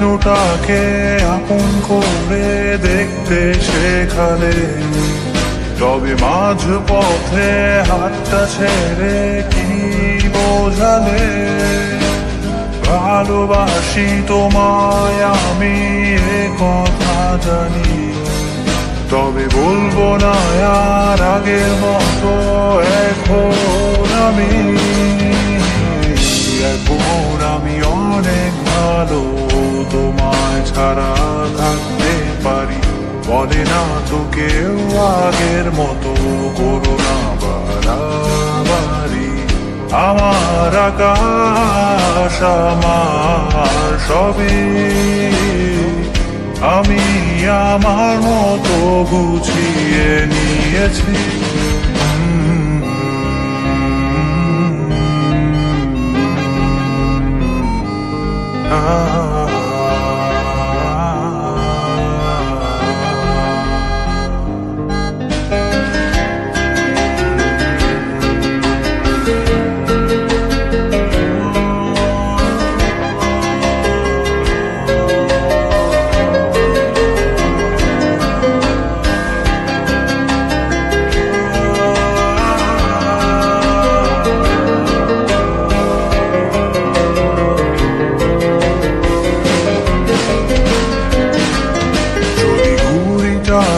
স্বপ্নটাকে আপন করে দেখতে শেখালে। তবে মাঝ পথে হাতটা ছেড়ে কি বোঝালে? ভালোবাসি তোমায়, আমি এ কথা জানি। তবে বলব না, আর আগের মতো এখন আমি ছাড়া থাকতে পারি। বলে না তো কেউ আগের মতো করোনা বাড়াবাড়ি। আমার আকাশ, আমার সবই। আমি আমার মতো গুছিয়ে নিয়েছি।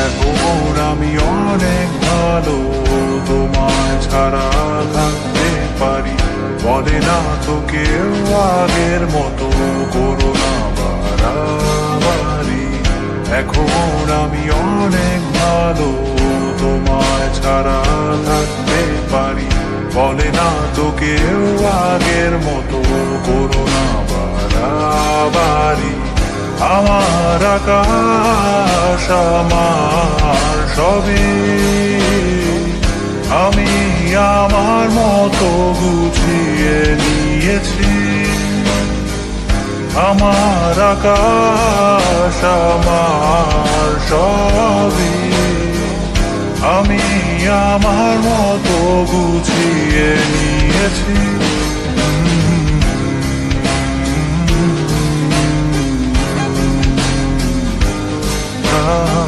এখন আমি অনেক ভালো তোমায় ছাড়া থাকতে পারি বলে না তো কেউ আগের মতো বাড়াবাড়ি এখন আমি অনেক ভালো তোমায় ছাড়া থাকতে পারি বলে না তো কেউ আগের মতো করোনা বাড়াবাড়ি আমার আকাশ আমার সবে আমি আমার মতো গুছিয়ে নিয়েছি। আমার আকাশ, আমার সবই। আমি আমার মতো গুছিয়ে নিয়েছি। Ah